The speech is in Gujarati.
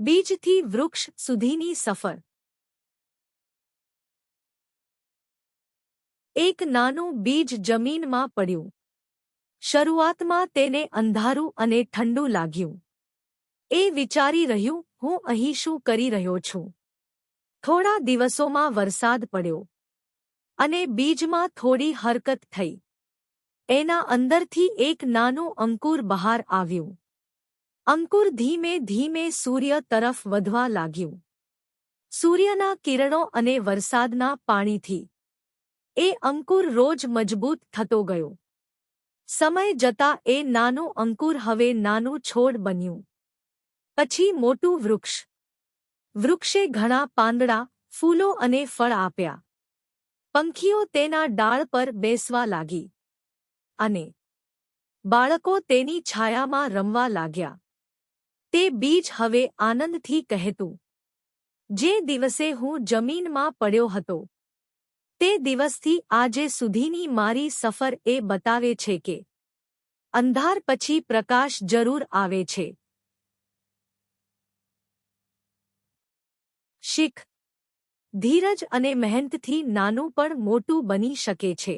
બીજથી વૃક્ષ સુધીની સફર. એક નાનું બીજ જમીનમાં પડ્યું. શરૂઆતમાં તેને અંધારું અને ઠંડુ લાગ્યું. એ વિચારી રહ્યું, હું અહીં શું કરી રહ્યો છું? થોડા દિવસોમાં વરસાદ પડ્યો. અને બીજમાં થોડી હરકત થઈ. એના અંદરથી એક નાનું અંકુર બહાર આવ્યું. અંકુર ધીમે ધીમે સૂર્ય તરફ વધવા લાગ્યું. સૂર્યના કિરણો અને વરસાદના પાણીથી એ અંકુર રોજ મજબૂત થતો ગયો. સમય જતા એ નાનું અંકુર હવે નાનું છોડ બન્યું. પછી મોટું વૃક્ષ. વૃક્ષે ઘણા પાંદડા, ફૂલો અને ફળ આપ્યા. પંખીઓ તેના ડાળ પર બેસવા લાગી. અને બાળકો તેની છાયામાં રમવા લાગ્યા. તે બીજ હવે આનંદથી કહેતું. જે દિવસે હું જમીનમાં પડ્યો હતો, તે દિવસથી આજે સુધીની મારી સફર એ બતાવે છે કે અંધાર પછી પ્રકાશ જરૂર આવે છે. શીખ, ધીરજ અને મહેનતથી નાનું પણ મોટું બની શકે છે.